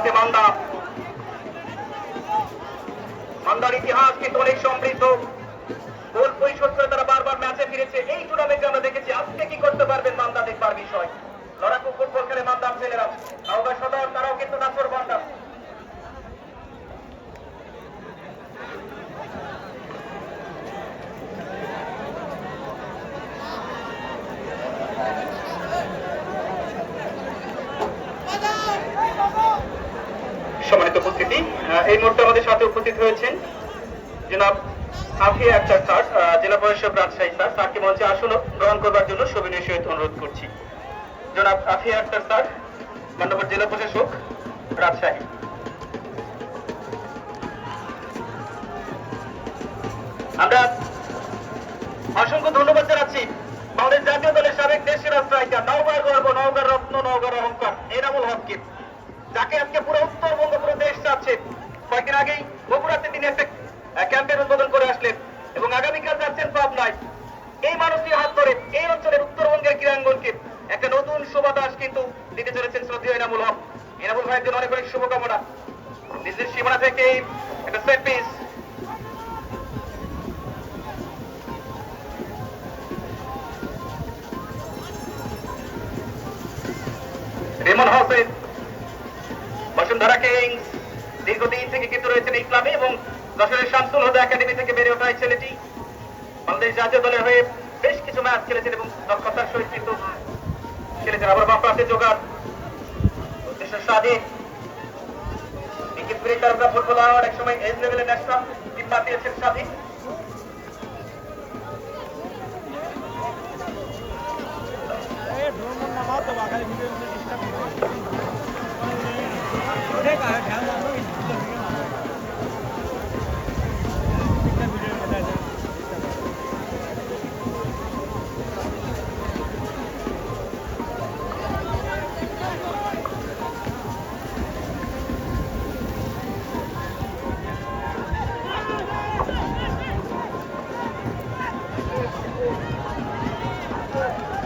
আছে মান্দা মান্দার ইতিহাস কিন্তু অনেক সমৃদ্ধ। গোল পরিশোধ করে তারা বারবার ম্যাচে ফিরেছে। এই টুর্নামেন্টে সম্মানিত উপস্থিতি। এই মুহূর্তে আমাদের সাথে উপস্থিত হয়েছেন জনাব আফিয়া আক্তার স্যার জেলা পরিষদ রাজশাহী স্যার। স্যারকে মঞ্চে আসন গ্রহণ করবার জন্য সবিনয় সহিত অনুরোধ করছি। জনাব আফিয়া আক্তার স্যার, মান্যবর জেলা প্রশাসক, রাজশাহী। আমরা অসংখ্য ধন্যবাদ জানাচ্ছি বাংলাদেশ জাতীয় দলের সাবেক দেশের স্ট্রাইকার নওগাঁর গর্ব, নওগাঁর রত্ন, নওগাঁর অহংকার, এনামুল হককে যাকে আজকে পুরো আগেই বগুড়াতে তিনি ক্যাম্পের উদ্বোধন করে আসলেন এবং আগামীকাল যাচ্ছেন পাবনায় এই মানুষটির হাত ধরে এই অঞ্চলের উত্তরবঙ্গের ক্রীড়াঙ্গনকে একটা নতুন শোভাদাস কিন্তু দিতে চলেছেন শ্রদ্ধেয় এনামুল হক। এনামুল ভাইয়ের জন্য অনেক অনেক শুভকামনা। নিজের সীমানা থেকে একটা সেট পিস রেমন হোসেন বসুন্ধরা কিংস দীর্ঘদিন থেকে কিন্তু রয়েছেন এই ক্লাবে এবং যশোরের শামসুল হুদা একাডেমি থেকে বেড়ে ওঠা ছেলেটি। বাংলাদেশ জাতীয় দলের হয়ে বেশ কিছু ম্যাচ খেলেছেন এবং দক্ষতার সহিত কিন্তু খেলেছেন আবার বাম পাশে জোগাড়। উদ্দেশ্য স্বাধীন ব্রেকার ফুটবলার এক সময় এজ লেভেলে ন্যাশনাল টিম পাঠিয়েছেন স্বাধীন Thank you.